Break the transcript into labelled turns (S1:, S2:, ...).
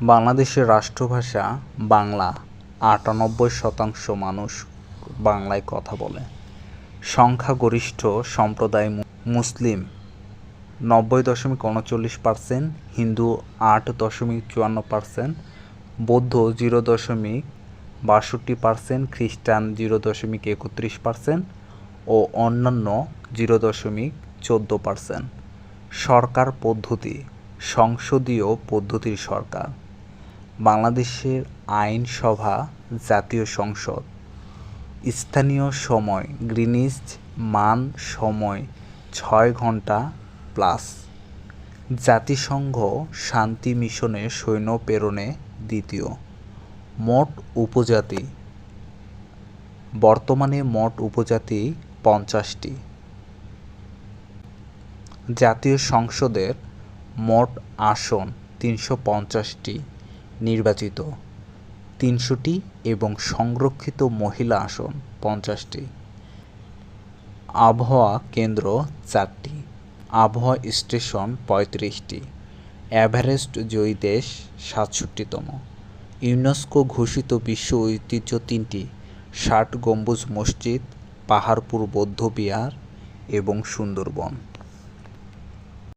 S1: বাংলাদেশের রাষ্ট্রভাষা বাংলা, আটানব্বই শতাংশ মানুষ বাংলায় কথা বলে। সংখ্যাগরিষ্ঠ সম্প্রদায় মুসলিম, নব্বই দশমিক উনচল্লিশ পার্সেন্ট, হিন্দু আট দশমিক চুয়ান্ন পার্সেন্ট, বৌদ্ধ জিরো দশমিক বাষট্টি পার্সেন্ট, খ্রিস্টান জিরো দশমিক একত্রিশ পার্সেন্ট ও অন্যান্য জিরো দশমিক চোদ্দ পার্সেন্ট। সরকার পদ্ধতি, সংসদীয় পদ্ধতির সরকার। বাংলাদেশের আইনসভা জাতীয় সংসদ। স্থানীয় সময় গ্রিনিচ মান সময় ছয় ঘণ্টা প্লাস। জাতিসংঘ শান্তি মিশনে সৈন্য প্রেরণে দ্বিতীয়। মোট উপজাতি। বর্তমানে মোট উপজাতি পঞ্চাশটি। জাতীয় সংসদের মোট আসন তিনশো পঞ্চাশটি। নির্বাচিত। তিনশোটি এবং সংরক্ষিত মহিলা আসন পঞ্চাশটি। আবহাওয়া কেন্দ্র চারটি। আবহাওয়া স্টেশন পঁয়ত্রিশটি। এভারেস্ট জয়ী দেশ সাতষট্টিতম। ইউনেস্কো ঘোষিত বিশ্ব ঐতিহ্য তিনটি। ষাট গম্বুজ মসজিদ, পাহাড়পুর বৌদ্ধবিহার এবং সুন্দরবন।